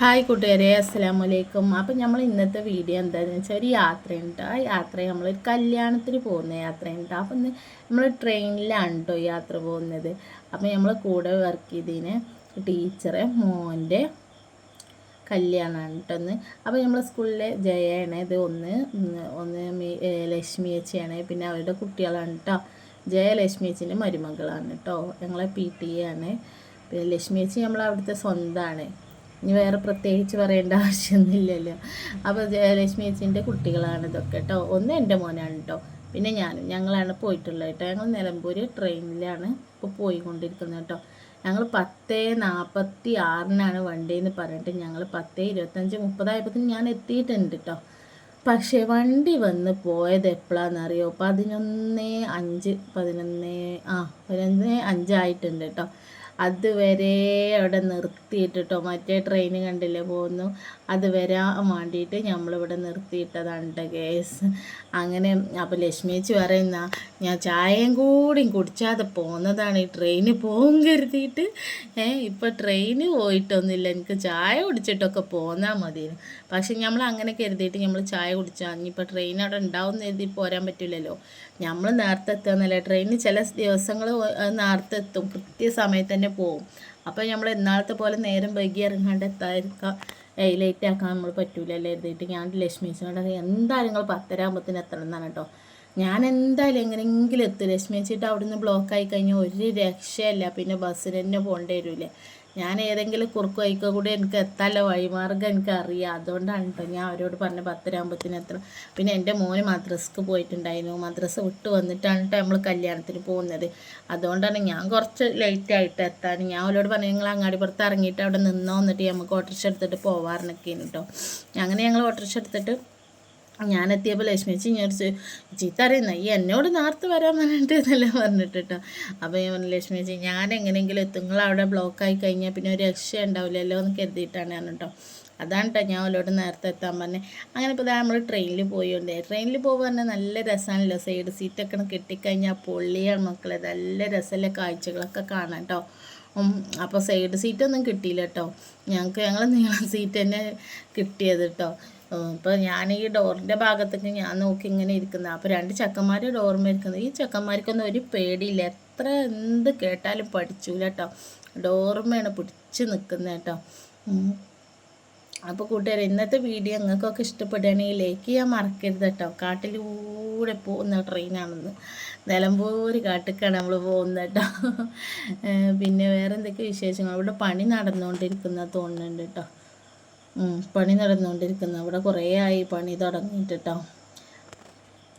Hi കൂട്ടുകാരെ അസ്സാം വലൈക്കും അപ്പം നമ്മൾ ഇന്നത്തെ വീഡിയോ എന്താണെന്ന് വെച്ചാൽ ഒരു യാത്രയുണ്ട്. ആ യാത്ര നമ്മൾ ഒരു കല്യാണത്തിന് പോകുന്ന യാത്രയുണ്ട്. അപ്പം നമ്മൾ ട്രെയിനിലാണ് കേട്ടോ യാത്ര പോകുന്നത്. അപ്പം നമ്മൾ കൂടെ വർക്ക് ചെയ്തതിന് ടീച്ചറെ മോന്റെ കല്യാണമാണ് കേട്ടോ ഒന്ന് അപ്പോൾ നമ്മളെ സ്കൂളിലെ ജയാണ് ഇത് ഒന്ന് ഒന്ന് ലക്ഷ്മി ചേച്ചിയാണ് പിന്നെ അവരുടെ കുട്ടികളാണ് കേട്ടോ ജയ ലക്ഷ്മി ചേച്ചിന്റെ മരുമകളാണ് കേട്ടോ ഞങ്ങളെ പി ടി എ ആണ്. പിന്നെ ലക്ഷ്മി ചേച്ചി നമ്മളവിടുത്തെ സ്വന്തമാണ് ഇനി വേറെ പ്രത്യേകിച്ച് പറയേണ്ട ആവശ്യമൊന്നുമില്ലല്ലോ. അപ്പോൾ ജയലക്ഷ്മി ചേച്ചിന്റെ കുട്ടികളാണ് ഇതൊക്കെ കേട്ടോ ഒന്ന് എന്റെ മോനാണ് കേട്ടോ പിന്നെ ഞാനും. ഞങ്ങളാണ് പോയിട്ടുള്ളത് കേട്ടോ ഞങ്ങൾ നിലമ്പൂർ ട്രെയിനിലാണ് ഇപ്പോൾ പോയിക്കൊണ്ടിരിക്കുന്നത് കേട്ടോ ഞങ്ങൾ പത്ത് നാൽപ്പത്തി ആറിനാണ് വണ്ടി എന്ന് പറഞ്ഞിട്ട് ഞങ്ങൾ പത്ത് ഇരുപത്തഞ്ച് മുപ്പതായപ്പോഴത്തേന് ഞാൻ എത്തിയിട്ടുണ്ട് കേട്ടോ പക്ഷേ വണ്ടി വന്ന് പോയത് എപ്പോഴാണെന്നറിയോ പതിനൊന്ന് അഞ്ച് പതിനൊന്ന് ആ പതിനൊന്ന് അഞ്ചായിട്ടുണ്ട് കേട്ടോ അതുവരെ അവിടെ നിർത്തിയിട്ടിട്ടോ? മറ്റേ ട്രെയിൻ കണ്ടില്ലേ പോകുന്നു അത് വരാൻ വേണ്ടിയിട്ട് നമ്മളിവിടെ നിർത്തിയിട്ടതാണ് കേസ് അങ്ങനെ അപ്പോൾ ലക്ഷ്മി ചേച്ചി പറയുന്ന ഞാൻ ചായയും കൂടി കുടിച്ചാതെ പോകുന്നതാണ് ഈ ട്രെയിന് പോകും കരുതിയിട്ട്. ഏ ഇപ്പോൾ ട്രെയിന് പോയിട്ടൊന്നുമില്ല. എനിക്ക് ചായ കുടിച്ചിട്ടൊക്കെ പോന്നാൽ മതി പക്ഷെ നമ്മൾ അങ്ങനെ കരുതിയിട്ട് നമ്മൾ ചായ കുടിച്ചാൽ ഇനിയിപ്പോൾ ട്രെയിൻ അവിടെ ഉണ്ടാവും കരുതി പോരാൻ പറ്റില്ലല്ലോ നമ്മൾ നേരത്തെ എത്തുകയെന്നല്ല ട്രെയിനിന് ചില ദിവസങ്ങൾ നേരത്തെ എത്തും. കൃത്യസമയത്ത് തന്നെ പോവും. അപ്പോൾ നമ്മൾ എന്നാളത്തെ പോലെ നേരം വൈകി ഇറങ്ങാണ്ട് എത്താതിരിക്കാം ലേറ്റ് ആക്കാൻ നമ്മൾ പറ്റൂലല്ലോ എഴുതിയിട്ട് ഞാൻ ലക്ഷ്മിച്ചോട് എന്തായാലും നിങ്ങൾ പത്തരാകുമ്പത്തിന് എത്തണം എന്നാണ് കേട്ടോ. ഞാൻ എന്തായാലും എങ്ങനെയെങ്കിലും എത്തും. ലക്ഷ്മി വെച്ചിട്ട് അവിടുന്ന് ബ്ലോക്ക് ആയി കഴിഞ്ഞാൽ ഒരു രക്ഷയല്ല. പിന്നെ ബസ്സിന് തന്നെ പോകേണ്ടി വരില്ലേ? ഞാൻ ഏതെങ്കിലും കുറുക്ക് വഴിക്കോ കൂടി എനിക്ക് എത്താലോ വഴിമാർഗം എനിക്ക് അറിയാം അതുകൊണ്ടാണ് കേട്ടോ ഞാൻ അവരോട് പറഞ്ഞ പത്തരാകുമ്പത്തിന് എത്ര പിന്നെ എന്റെ മോന് മദ്രസ്ക്ക് പോയിട്ടുണ്ടായിരുന്നു. മദ്രസ് വിട്ട് വന്നിട്ടാണ് കേട്ടോ നമ്മൾ കല്യാണത്തിന് പോകുന്നത്. അതുകൊണ്ടാണ് ഞാൻ കുറച്ച് ലേറ്റ് ആയിട്ട് എത്താൻ ഞാൻ അവരോട് പറഞ്ഞു നിങ്ങൾ അങ്ങാടിപ്പുറത്ത് ഇറങ്ങിയിട്ട് അവിടെ നിന്നോ എന്നിട്ട് നമുക്ക് ഓട്ടോറിക്ഷ എടുത്തിട്ട് പോവാറിനൊക്കെയാണ് കേട്ടോ അങ്ങനെ ഞങ്ങൾ ഓട്ടോറിക്ഷ എടുത്തിട്ട് ഞാൻ എത്തിയപ്പോൾ ലക്ഷ്മി ചേച്ചി ഞാൻ ചീത്ത അറിയുന്ന ഈ എന്നോട് നേരത്തെ വരാൻ പറഞ്ഞിട്ട് എന്നെല്ലാം പറഞ്ഞിട്ട് കേട്ടോ അപ്പോൾ ഞാൻ പറഞ്ഞു ലക്ഷ്മി ചേച്ചി ഞാൻ എങ്ങനെയെങ്കിലും എത്തും അവിടെ ബ്ലോക്കായി കഴിഞ്ഞാൽ പിന്നെ ഒരു രക്ഷ ഉണ്ടാവില്ലല്ലോ എന്ന് കരുതിയിട്ടാണ് ഞാൻ കേട്ടോ അതാണ് കേട്ടോ ഞാൻ അവരോട് നേരത്തെ എത്താൻ പറഞ്ഞത് അങ്ങനെ ഇപ്പോൾ നമ്മൾ ട്രെയിനിൽ പോയോണ്ടേ. ട്രെയിനിൽ പോകുക പറഞ്ഞാൽ നല്ല രസമാണല്ലോ സൈഡ് സീറ്റൊക്കെ കിട്ടിക്കഴിഞ്ഞാൽ പൊള്ളിയാണ് മക്കളെ. നല്ല രസമല്ലേ കാഴ്ചകളൊക്കെ കാണാം കേട്ടോ അപ്പോൾ സൈഡ് സീറ്റൊന്നും കിട്ടിയില്ല കേട്ടോ ഞങ്ങൾക്ക് ഞങ്ങൾ നീളം സീറ്റ് തന്നെ കിട്ടിയത് കേട്ടോ ഇപ്പോൾ ഞാൻ ഈ ഡോറിന്റെ ഭാഗത്തേക്ക് ഞാൻ നോക്കി ഇങ്ങനെ ഇരിക്കുന്നത് അപ്പോൾ രണ്ട് ചക്കന്മാർ ഡോർമ ഇരിക്കുന്നത് ഈ ചെക്കന്മാർക്കൊന്നും ഒരു പേടിയില്ല. എത്ര എന്ത് കേട്ടാലും പഠിച്ചൂല കേട്ടോ ഡോർമയാണ് പിടിച്ച് നിൽക്കുന്നത് കേട്ടോ. അപ്പോൾ കൂട്ടുകാരെ ഇന്നത്തെ വീഡിയോ നിങ്ങൾക്കൊക്കെ ഇഷ്ടപ്പെടുകയാണെങ്കിൽ ലൈക്ക് ചെയ്യാൻ മറക്കരുത് കേട്ടോ. കാട്ടിലൂടെ പോകുന്ന ട്രെയിനാണെന്ന്. നിലമ്പൂര് കാട്ടിക്കാണ് നമ്മൾ പോകുന്നത് കേട്ടോ. പിന്നെ വേറെ എന്തൊക്കെ വിശേഷങ്ങൾ? ഇവിടെ പണി നടന്നുകൊണ്ടിരിക്കുന്ന തോന്നുന്നുണ്ട് കേട്ടോ. പണി നടന്നുകൊണ്ടിരിക്കുന്നത് അവിടെ കുറേ ആയി പണി തുടങ്ങിയിട്ടോ അപ്പം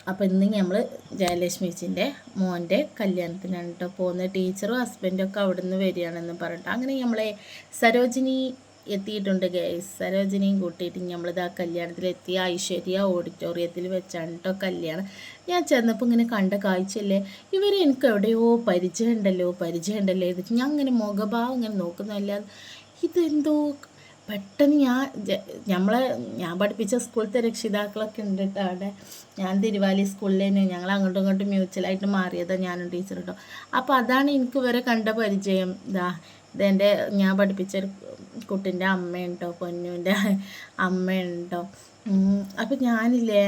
അപ്പോൾ ഇന്ന് നമ്മൾ ജയലക്ഷ്മിച്ചിന്റെ മോന്റെ കല്യാണത്തിനാണ് കേട്ടോ പോകുന്നത്. ടീച്ചറും ഹസ്ബൻഡും ഒക്കെ അവിടെ നിന്ന് വരികയാണെന്ന് പറഞ്ഞിട്ട്. അങ്ങനെ നമ്മളെ സരോജിനി എത്തിയിട്ടുണ്ട് ഗൈസ് സരോജിനിയും കൂട്ടിയിട്ട് നമ്മളിത് ആ കല്യാണത്തിലെത്തി. ഐശ്വര്യ ഓഡിറ്റോറിയത്തിൽ വെച്ചാണ് കേട്ടോ കല്യാണം. ഞാൻ ചെന്നപ്പോൾ ഇങ്ങനെ കണ്ട കാഴ്ചയല്ലേ? ഇവർ എനിക്ക് എവിടെയോ പരിചയമുണ്ടല്ലോ പരിചയമുണ്ടല്ലോ ഇത് ഞാൻ അങ്ങനെ മുഖഭാവം ഇങ്ങനെ നോക്കുന്നതല്ലാതെ ഇതെന്തോ പെട്ടെന്ന് ഞാൻ നമ്മളെ ഞാൻ പഠിപ്പിച്ച സ്കൂളത്തെ രക്ഷിതാക്കളൊക്കെ ഉണ്ട് കേട്ടോ അവിടെ. ഞാൻ തിരുവാലി സ്കൂളിൽ തന്നെ ഞങ്ങൾ അങ്ങോട്ടും ഇങ്ങോട്ടും മ്യൂച്വലായിട്ട് മാറിയതാണ് ഞാനും ടീച്ചർ കേട്ടോ അപ്പോൾ അതാണ് എനിക്ക് വരെ കണ്ട പരിചയം. ഇതാ ഇതെന്റെ ഞാൻ പഠിപ്പിച്ച കുട്ടിന്റെ അമ്മയുണ്ടോ പൊന്നുവിന്റെ അമ്മയുണ്ടോ. അപ്പം ഞാനില്ലേ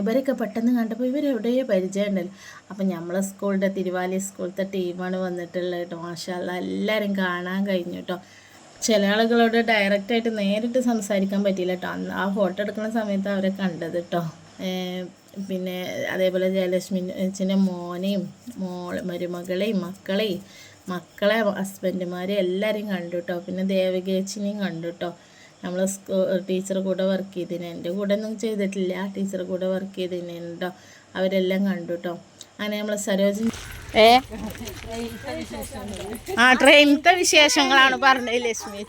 ഇവരൊക്കെ പെട്ടെന്ന് കണ്ടപ്പോൾ ഇവരെവിടെയോ പരിചയമുണ്ടല്ലോ അപ്പം നമ്മളെ സ്കൂളിന്റെ തിരുവാലി സ്കൂളത്തെ ടീമാണ് വന്നിട്ടുള്ളത് കേട്ടോ മാഷാല്ല എല്ലാവരും കാണാൻ കഴിഞ്ഞു കേട്ടോ ചില ആളുകളോട് ഡയറക്റ്റായിട്ട് നേരിട്ട് സംസാരിക്കാൻ പറ്റിയില്ല കേട്ടോ അന്ന് ആ ഫോട്ടോ എടുക്കുന്ന സമയത്ത് അവരെ കണ്ടത് കേട്ടോ പിന്നെ അതേപോലെ ജയലക്ഷ്മി അച്ഛന്റെ മോനെയും മോൾ മരുമകളെയും മക്കളെയും മക്കളെ ഹസ്ബൻഡുമാരെ എല്ലാവരെയും കണ്ടു കേട്ടോ പിന്നെ ദേവകേച്ചിനെയും കണ്ടു കേട്ടോ നമ്മൾ സ്കൂ ടീച്ചർ കൂടെ വർക്ക് ചെയ്തിന്. എന്റെ കൂടെ ഒന്നും ചെയ്തിട്ടില്ല. ടീച്ചർ കൂടെ വർക്ക് ചെയ്തിന് കേട്ടോ അവരെല്ലാം കണ്ടു കേട്ടോ അങ്ങനെ നമ്മൾ സരോജിനി ഏ? ആ ട്രെയിനത്തെ വിശേഷങ്ങളാണ് പറഞ്ഞത് ലക്ഷ്മി.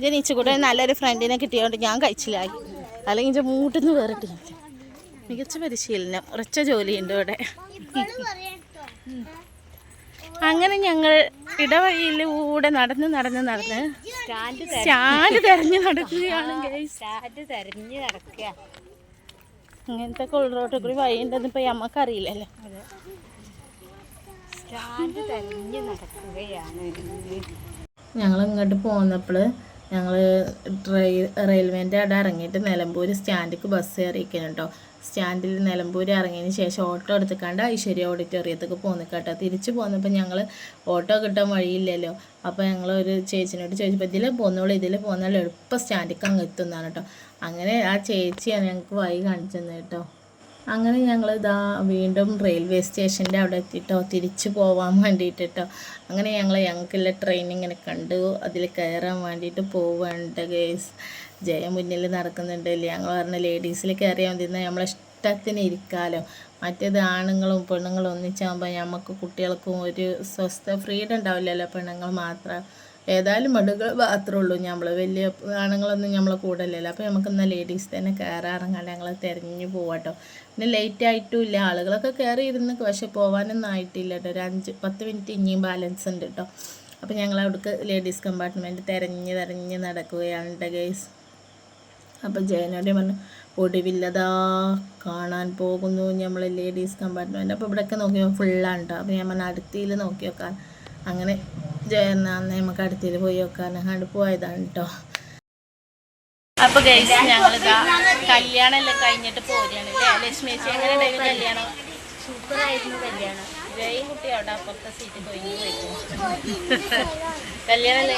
ജനിച്ചു കൂടെ നല്ലൊരു ഫ്രണ്ടിനെ കിട്ടിയോണ്ട് ഞാൻ കഴിച്ചില്ലായി അല്ലെങ്കിൽ എന്റെ മൂട്ടിന്ന് വേറിട്ട് മികച്ച പരിശീലനം ഉറച്ച ജോലിയുണ്ട് ഇവിടെ. അങ്ങനെ ഞങ്ങൾ ഇടവഴിയിൽ ഇടവഴിയിലൂടെ നടന്ന് നടന്ന് നടന്ന് സ്റ്റാൻഡ് തെരഞ്ഞു നടക്കുകയാണെങ്കിൽ. സ്റ്റാൻഡ് തെരഞ്ഞു നടക്കുക. ഇങ്ങനത്തെ കൊള്ളറോട്ട് കൂടി വഴിയുണ്ടെന്ന് ഇപ്പൊ നമുക്കറിയില്ലല്ലോ നടക്കുകയാണ് ഞങ്ങൾ ഇങ്ങോട്ട് പോന്നപ്പോൾ ഞങ്ങൾ ട്രെയിൻ റെയിൽവേന്റെ അവിടെ ഇറങ്ങിയിട്ട് നിലമ്പൂർ സ്റ്റാൻഡിലേക്ക് ബസ് കയറിയിരിക്കണം കേട്ടോ സ്റ്റാൻഡിൽ നിലമ്പൂർ ഇറങ്ങിയതിന് ശേഷം ഓട്ടോ എടുത്തുക്കാണ്ട് ഐശ്വര്യ ഓഡിറ്റോറിയത്തേക്ക് പോന്നു കേട്ടോ തിരിച്ചു പോന്നപ്പോൾ ഞങ്ങൾ ഓട്ടോ കിട്ടാൻ വഴിയില്ലല്ലോ. അപ്പോൾ ഞങ്ങൾ ഒരു ചേച്ചിനോട് ചോദിച്ചപ്പോൾ ഇതിൽ പോന്നോളൂ ഇതിൽ പോകുന്നാൽ എളുപ്പം സ്റ്റാൻഡിലേക്ക് അങ്ങ് എത്തുന്നതാണ് കേട്ടോ അങ്ങനെ ആ ചേച്ചിയാണ് ഞങ്ങൾക്ക് വഴി കാണിച്ചു തന്നെ കേട്ടോ. അങ്ങനെ ഞങ്ങൾ ഇതാ വീണ്ടും റെയിൽവേ സ്റ്റേഷന്റെ അവിടെ എത്തിയിട്ടോ തിരിച്ചു പോവാൻ വേണ്ടിയിട്ടോ അങ്ങനെ ഞങ്ങൾ ഞങ്ങൾക്കുള്ള ട്രെയിൻ ഇങ്ങനെ കണ്ടു. അതിൽ കയറാൻ വേണ്ടിയിട്ട് പോവേണ്ട ഗേസ് ജയ മുന്നിൽ നടക്കുന്നുണ്ട്. ഇല്ലേ ഞങ്ങൾ പറഞ്ഞ ലേഡീസിൽ കയറിയാൽ മതി. എന്നാൽ നമ്മളെ ഇഷ്ടത്തിന് ഇരിക്കാമല്ലോ മറ്റേത് ആണുങ്ങളും പെണ്ണുങ്ങളും ഒന്നിച്ചാകുമ്പോൾ നമുക്ക് കുട്ടികൾക്കും ഒരു സ്വസ്ഥ ഫ്രീഡം ഉണ്ടാവില്ലല്ലോ പെണ്ണുങ്ങൾ മാത്രം. ഏതായാലും മടുകൾ മാത്രമേ ഉള്ളൂ. നമ്മൾ വലിയ ആണുങ്ങളൊന്നും നമ്മളെ കൂടല്ലല്ലോ അപ്പോൾ നമുക്ക് എന്നാൽ ലേഡീസ് തന്നെ കയറാറങ്ങാണ്ട് ഞങ്ങൾ തിരഞ്ഞു പോവാട്ടോ. പിന്നെ ലേറ്റ് ആയിട്ടും ഇല്ല ആളുകളൊക്കെ കയറി ഇരുന്ന് പക്ഷെ പോകാനൊന്നും ആയിട്ടില്ല കേട്ടോ ഒരു അഞ്ച് പത്ത് മിനിറ്റ് ഇനിയും ബാലൻസ് ഉണ്ട് കേട്ടോ അപ്പോൾ ഞങ്ങൾ അവിടേക്ക് ലേഡീസ് കമ്പാർട്ട്മെന്റ് തിരഞ്ഞ് തിരഞ്ഞ് നടക്കുകയാണ് കേട്ടോ ഗൈസ് അപ്പോൾ ജയനോടെ പറഞ്ഞു ഒടുവില്ലതാ. കാണാൻ പോകുന്നു നമ്മൾ ലേഡീസ് കമ്പാർട്ട്മെന്റ് അപ്പോൾ ഇവിടെയൊക്കെ നോക്കിയാൽ ഫുള്ളാണ് കേട്ടോ അപ്പോൾ ഞാൻ പറഞ്ഞു അടുത്തിയിൽ നോക്കി നോക്കാൻ അങ്ങനെ ജയന അന്ന് നമുക്ക് അടുത്തിൽ പോയി വെക്കാൻ അങ്ങോട്ട് പോയതാണ് കേട്ടോ അപ്പൊ ഗൈസ് ഞങ്ങളിതാ കല്യാണം എല്ലാം കഴിഞ്ഞിട്ട് പോരുകയാണ് അല്ലേ? ലക്ഷ്മി ചേച്ചി എങ്ങനെ ഉണ്ടായിരുന്നു കല്യാണം? സൂപ്പർ ആയിരുന്നു കല്യാണം. ജയ് കുട്ടി അവിടെ അപ്പുറത്തെ സീറ്റ് കല്യാണം അല്ലേ?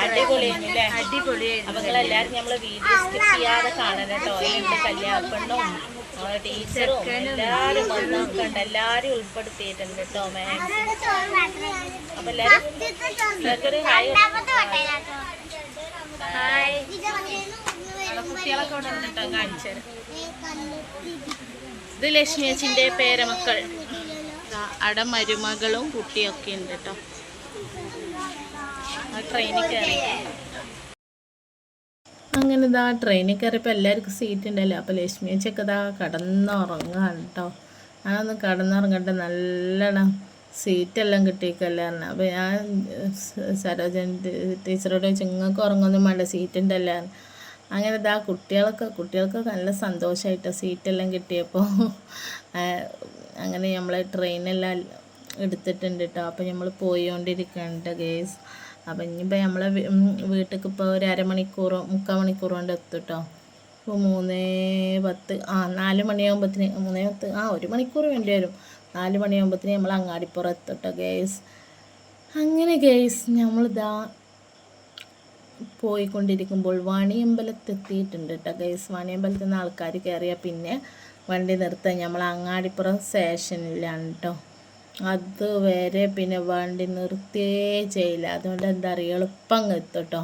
അടിപൊളിയായിരുന്നു അല്ലേ? അടിപൊളിയായിരുന്നു അപ്പൊ എല്ലാരും എല്ലാവരും നമ്മളെ വീഡിയോ സ്കിപ്പ് ചെയ്യാതെ കാണണം കേട്ടോ അതിലുണ്ട് കല്യാണ പെണ്ണും നമ്മളെ ടീച്ചറും എല്ലാവരും വന്നോക്കണ്ട് എല്ലാവരും ഉൾപ്പെടുത്തിയിട്ടുണ്ട് കേട്ടോ അപ്പൊ എല്ലാരും ഹായ് ഹായ്. കുട്ടികളൊക്കെ കാണിച്ചു ഇത് ലക്ഷ്മി അച്ഛന്റെ പേരമക്കൾ. അട അവിടെ മരുമകളും കുട്ടിയൊക്കെ ഉണ്ട് കേട്ടോ. ആ ട്രെയിനിൽ കയറി അങ്ങനെ ഇതാ ട്രെയിനിൽ കയറിയപ്പോൾ എല്ലാവർക്കും സീറ്റ് ഉണ്ടല്ലോ അപ്പോൾ ലക്ഷ്മി ചേച്ചിയൊക്കെ ഇതാ കടന്നുറങ്ങാണ് കേട്ടോ ഞാനൊന്ന് കടന്നുറങ്ങട്ടെ നല്ലോണം സീറ്റെല്ലാം കിട്ടിയേക്കല്ലായിരുന്നു അപ്പോൾ ഞാൻ സരോജൻ ടീച്ചറോട് ചോദിച്ചു നിങ്ങൾക്ക് ഉറങ്ങൊന്നും വേണ്ട സീറ്റ് ഉണ്ടല്ലേ അങ്ങനെ ഇതാ കുട്ടികൾക്ക് കുട്ടികൾക്കൊക്കെ നല്ല സന്തോഷമായിട്ടോ സീറ്റെല്ലാം കിട്ടിയപ്പോൾ അങ്ങനെ നമ്മൾ ട്രെയിനെല്ലാം എടുത്തിട്ടുണ്ട് കേട്ടോ അപ്പോൾ നമ്മൾ പോയിക്കൊണ്ടിരിക്കുന്നുണ്ട് ഗേസ് അപ്പം ഇനിയിപ്പോൾ നമ്മളെ വീട്ടിലേക്ക് ഇപ്പോൾ ഒരു അരമണിക്കൂറോ മുക്കാൽ മണിക്കൂർ കൊണ്ട് എത്തും കേട്ടോ ഇപ്പോൾ മൂന്നേ പത്ത് ആ നാല് മണിയാകുമ്പത്തിന് മൂന്നേ പത്ത് ആ ഒരു മണിക്കൂർ വേണ്ടി വരും. നാല് മണിയാകുമ്പത്തിന് നമ്മൾ അങ്ങാടിപ്പുറം എത്തും കേട്ടോ ഗേസ്. അങ്ങനെ ഗേസ് നമ്മളിതാ പോയിക്കൊണ്ടിരിക്കുമ്പോൾ വണിയമ്പലത്തെത്തിയിട്ടുണ്ട് കേട്ടോ ഗൈസ്. വാണിയമ്പലത്തിൽ നിന്ന് ആൾക്കാർ കയറിയാൽ പിന്നെ വണ്ടി നിർത്താൻ നമ്മൾ അങ്ങാടിപ്പുറം സ്റ്റേഷനിലാണ് കേട്ടോ അതുവരെ പിന്നെ വണ്ടി നിർത്തിയേ ചെയ്യില്ല. അതുകൊണ്ട് എന്താ പറയുക എളുപ്പം ഒരുപാട്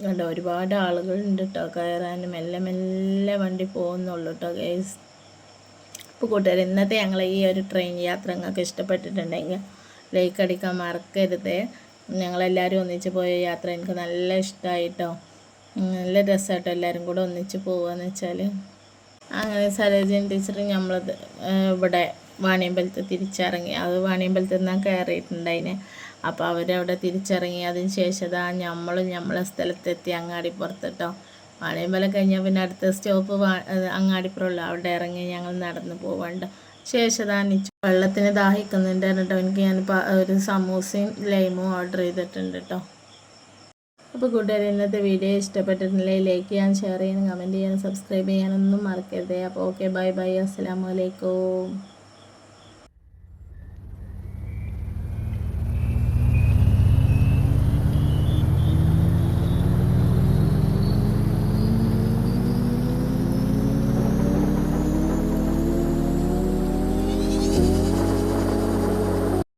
കണ്ടോ? ഒരുപാട് ആളുകളുണ്ട് കേട്ടോ കയറാൻ മെല്ലെ മെല്ലെ വണ്ടി പോകുന്നുള്ളൂ കേട്ടോ ഗൈസ് ഇപ്പം കൂട്ടുകാർ ഇന്നത്തെ ഞങ്ങൾ ഈ ഒരു ട്രെയിൻ യാത്ര നിങ്ങൾക്ക് ഇഷ്ടപ്പെട്ടിട്ടുണ്ടെങ്കിൽ ലൈക്ക് അടിക്കാൻ മറക്കരുത്. ഞങ്ങളെല്ലാവരും ഒന്നിച്ച് പോയ യാത്ര എനിക്ക് നല്ല ഇഷ്ടമായിട്ടോ നല്ല രസമായിട്ടോ എല്ലാവരും കൂടെ ഒന്നിച്ച് പോവുകയെന്ന് വെച്ചാൽ അങ്ങനെ സരോജൻ ടീച്ചർ ഞമ്മളത് ഇവിടെ വാണിയമ്പലത്ത് തിരിച്ചിറങ്ങി. അത് വാണിയമ്പലത്ത് നിന്നാണ് കയറിയിട്ടുണ്ടായിന് അപ്പോൾ അവരവിടെ തിരിച്ചിറങ്ങി. അതിന് ശേഷം ഇതാ ഞമ്മൾ നമ്മളെ സ്ഥലത്തെത്തി അങ്ങാടിപ്പുറത്ത് കേട്ടോ വാണിയമ്പലം കഴിഞ്ഞാൽ പിന്നെ അടുത്ത സ്റ്റോപ്പ് അങ്ങാടിപ്പുറമുള്ള അവിടെ ഇറങ്ങി ഞങ്ങൾ നടന്ന് പോവണ്ട. ശേഷം നിച്ച്. വെള്ളത്തിന് ദാഹിക്കുന്നുണ്ട് കേട്ടോ എനിക്ക് ഞാൻ ഒരു സമൂസയും ലൈമും ഓർഡർ ചെയ്തിട്ടുണ്ട് കേട്ടോ അപ്പോൾ കൂട്ടുകാർ ഇന്നത്തെ വീഡിയോ ഇഷ്ടപ്പെട്ടിട്ടുണ്ടെങ്കിൽ ലൈക്ക് ചെയ്യാൻ ഷെയർ ചെയ്യാനും കമന്റ് ചെയ്യാനും സബ്സ്ക്രൈബ് ചെയ്യാനൊന്നും മറക്കരുത്. അപ്പോൾ ഓക്കെ ബൈ ബൈ അസ്സാം വലൈക്കും